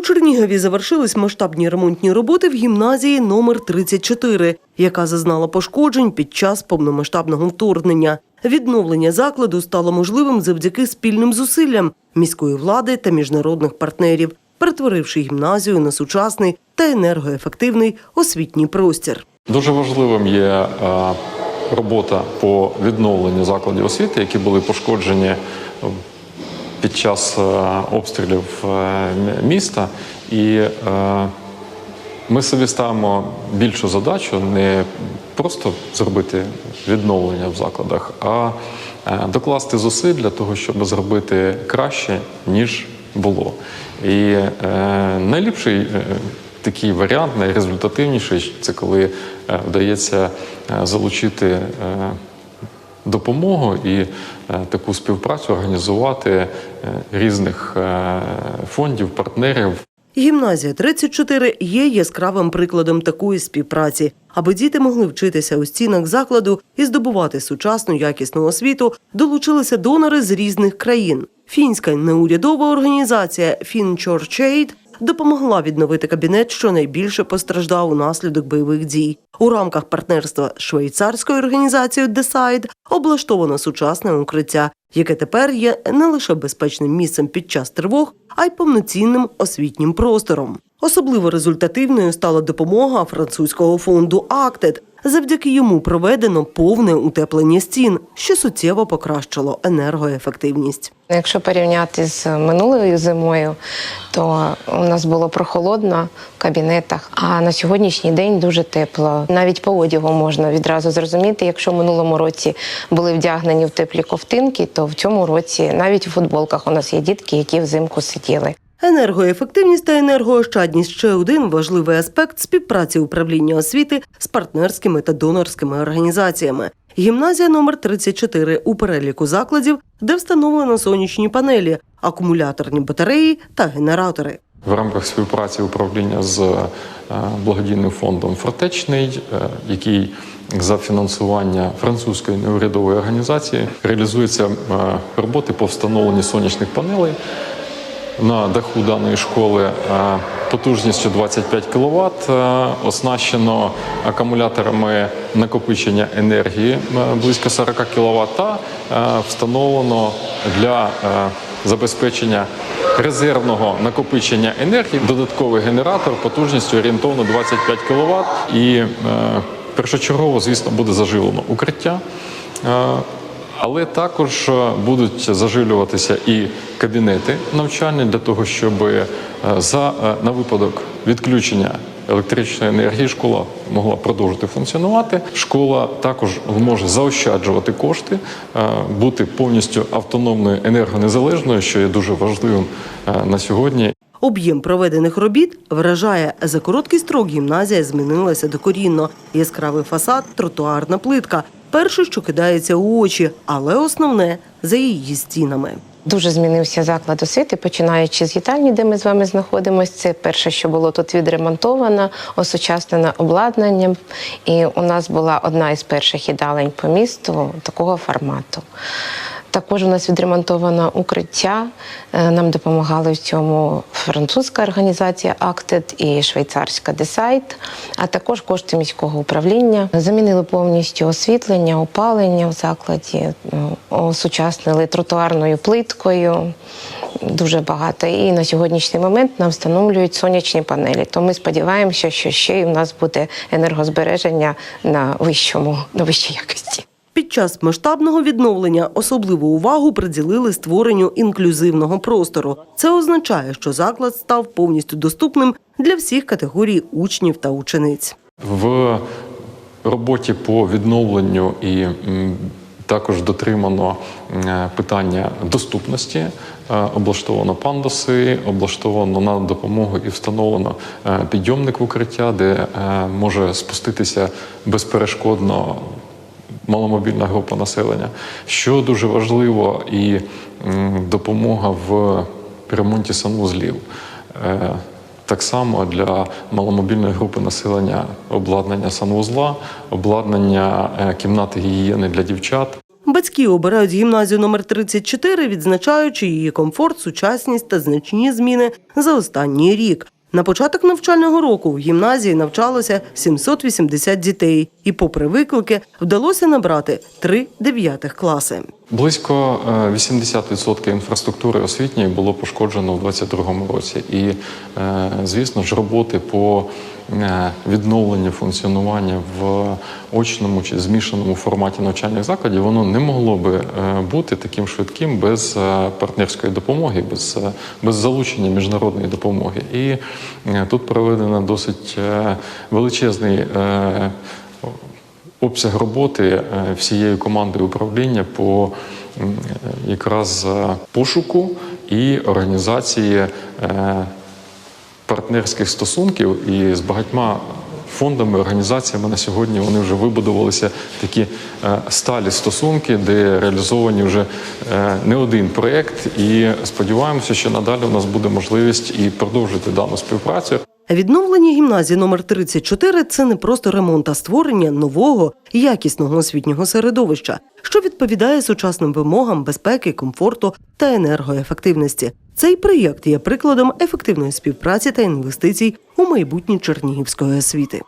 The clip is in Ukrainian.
Чернігові завершились масштабні ремонтні роботи в гімназії номер 34, яка зазнала пошкоджень під час повномасштабного вторгнення. Відновлення закладу стало можливим завдяки спільним зусиллям міської влади та міжнародних партнерів, перетворивши гімназію на сучасний та енергоефективний освітній простір. Дуже важливим є е, робота по відновленню закладів освіти, які були пошкоджені під час е, обстрілів е, міста. І е, ми собі ставимо більшу задачу не просто зробити відновлення в закладах, а докласти зусиль для того, щоб зробити краще, ніж було. І найліпший такий варіант, найрезультативніший це коли вдається залучити. Допомогу і е, таку співпрацю організувати е, різних е, фондів, партнерів. Гімназія 34 є яскравим прикладом такої співпраці. Аби діти могли вчитися у стінах закладу і здобувати сучасну якісну освіту, долучилися донори з різних країн. Фінська неурядова організація FinChurch допомогла відновити кабінет, що найбільше постраждав унаслідок бойових дій. У рамках партнерства з швейцарською організацією Decide облаштовано сучасне укриття, яке тепер є не лише безпечним місцем під час тривог, а й повноцінним освітнім простором. Особливо результативною стала допомога французького фонду Актед. Завдяки йому проведено повне утеплення стін, що суттєво покращило енергоефективність. Якщо порівняти з минулою зимою, то у нас було прохолодно в кабінетах, а на сьогоднішній день дуже тепло. Навіть по одягу можна відразу зрозуміти, якщо в минулому році були вдягнені в теплі ковтинки, то в цьому році навіть у футболках у нас є дітки, які взимку сиділи. Енергоефективність та енергоощадність ще один важливий аспект співпраці управління освіти з партнерськими та донорськими організаціями. Гімназія номер 34 у переліку закладів, де встановлено сонячні панелі, акумуляторні батареї та генератори. В рамках співпраці управління з е, благодійним фондом Фортечний, е, який за фінансування французької неурядової організації реалізуються е, роботи по встановленню сонячних панелей на даху даної школи е, потужністю 25 кВт, оснащено акумуляторами накопичення енергії е, близько 40 кВт та е, встановлено для е, забезпечення резервного накопичення енергії додатковий генератор потужністю орієнтовно 25 кВт. І е, першочергово, звісно, буде заживлено укриття. Але також е, будуть заживлюватися і кабінети навчальні для того, щоб е, за е, на випадок відключення електричної енергії школа могла продовжити функціонувати. Школа також зможе заощаджувати кошти, бути повністю автономною енергонезалежною, що є дуже важливим на сьогодні. Об'єм проведених робіт вражає за короткий строк. Гімназія змінилася докорінно. Яскравий фасад, тротуарна плитка. Перше, що кидається у очі, але основне за її стінами. Дуже змінився заклад освіти, починаючи з їдальні, де ми з вами знаходимося. Це перше, що було тут відремонтовано, осучаснене обладнанням. І у нас була одна із перших їдалень по місту такого формату. Також у нас відремонтовано укриття. Е, Нам допомагали в цьому французька організація Acted і швейцарська Decide, а також кошти міського управління. Замінили повністю освітлення, опалення в закладі, ну, осучаснили тротуарною плиткою. Дуже багато. І на сьогоднішній момент нам встановлюють сонячні панелі. То ми сподіваємося, що ще й у нас буде енергозбереження на вищому, на вищій якості. Час масштабного відновлення особливу увагу приділили створенню інклюзивного простору. Це означає, що заклад став повністю доступним для всіх категорій учнів та учениць. В роботі по відновленню і також дотримано питання доступності. Е, Облаштовано пандуси, облаштовано на допомогу і встановлено е, підйомник в укриття, де е, може спуститися безперешкодно маломобільна група населення. Що дуже важливо, і допомога в ремонті санвузлів. Е, Так само для маломобільної групи населення обладнання санвузла, обладнання е, кімнати гігієни для дівчат. Батьки обирають гімназію номер 34, відзначаючи її комфорт, сучасність та значні зміни за останній рік. На початок навчального року в гімназії навчалося 780 дітей, і, попри виклики, вдалося набрати три дев'ятих класи. Близько е, 80% інфраструктури освітньої було пошкоджено в 2022 році. І, е, звісно ж, роботи по е, відновленню функціонування в очному чи змішаному форматі навчальних закладів воно не могло би е, бути таким швидким без е, партнерської допомоги, без, е, без залучення міжнародної допомоги. І е, тут проведено досить е, величезний. Обсяг роботи е, всією командою управління по е, якраз е, пошуку і організації партнерських стосунків і з багатьма фондами, організаціями на сьогодні вони вже вибудувалися такі сталі стосунки, де реалізовані вже не один проєкт. І сподіваємося, що надалі у нас буде можливість і продовжити дану співпрацю. Відновлення гімназії номер 34 – це не просто ремонт, а створення нового якісного освітнього середовища, що відповідає сучасним вимогам безпеки, комфорту та енергоефективності. Цей проєкт є прикладом ефективної співпраці та інвестицій у майбутнє чернігівської освіти.